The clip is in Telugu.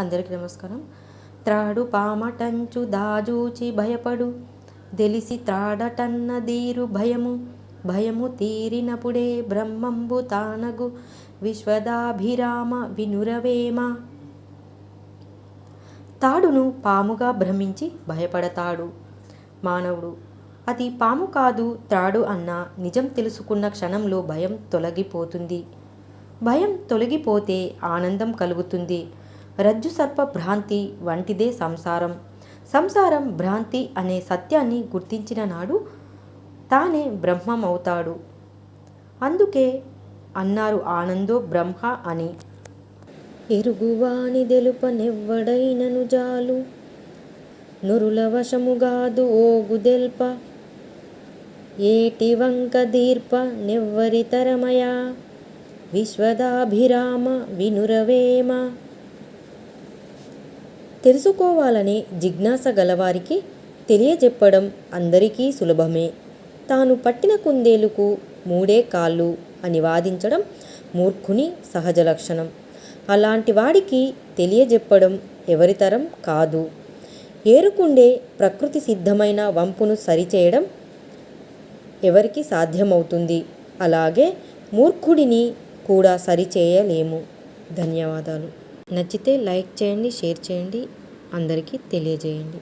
అందరికీ నమస్కారం. త్రాడు పామటంచు దాజూచి భయపడు. దెలిసి త్రాడటన్నదీరు భయము. భయము తీరినప్పుడే బ్రహ్మంబు తానగు. విశ్వదాభిరామ వినురవేమ. తాడును పాముగా భ్రమించి భయపడతాడు. మానవుడు అది పాము కాదు త్రాడు అన్న నిజం తెలుసుకున్న క్షణంలో భయం తొలగిపోతుంది. భయం తొలగిపోతే ఆనందం కలుగుతుంది. రజ్జు సర్ప భ్రాంతి వంటిదే సంసారం. సంసారం భ్రాంతి అనే సత్యాన్ని గుర్తించిన నాడు తానే బ్రహ్మమవుతాడు. అందుకే అన్నారు ఆనందో బ్రహ్మ అని. ఎరుగువాని నెవ్వడైనను జాలు. నురుల వశముగాదు ఓగుదెల్ప ఏటి వంక దీర్ప నెవ్వరితరమయా. విశ్వదాభిరామ వినురవేమ. తెలుసుకోవాలనే జిజ్ఞాస గలవారికి తెలియజెప్పడం అందరికీ సులభమే. తాను పట్టిన కుందేలుకు మూడే కాళ్ళు అని వాదించడం మూర్ఖుని సహజ లక్షణం. అలాంటి వాడికి తెలియజెప్పడం ఎవరితరం కాదు. ఏరుకుండే ప్రకృతి సిద్ధమైన వంపును సరిచేయడం ఎవరికి సాధ్యమవుతుంది? అలాగే మూర్ఖుడిని కూడా సరిచేయలేము. ధన్యవాదాలు. నచ్చితే లైక్ చేయండి షేర్ చేయండి. అందరికీ తెలియజేయండి.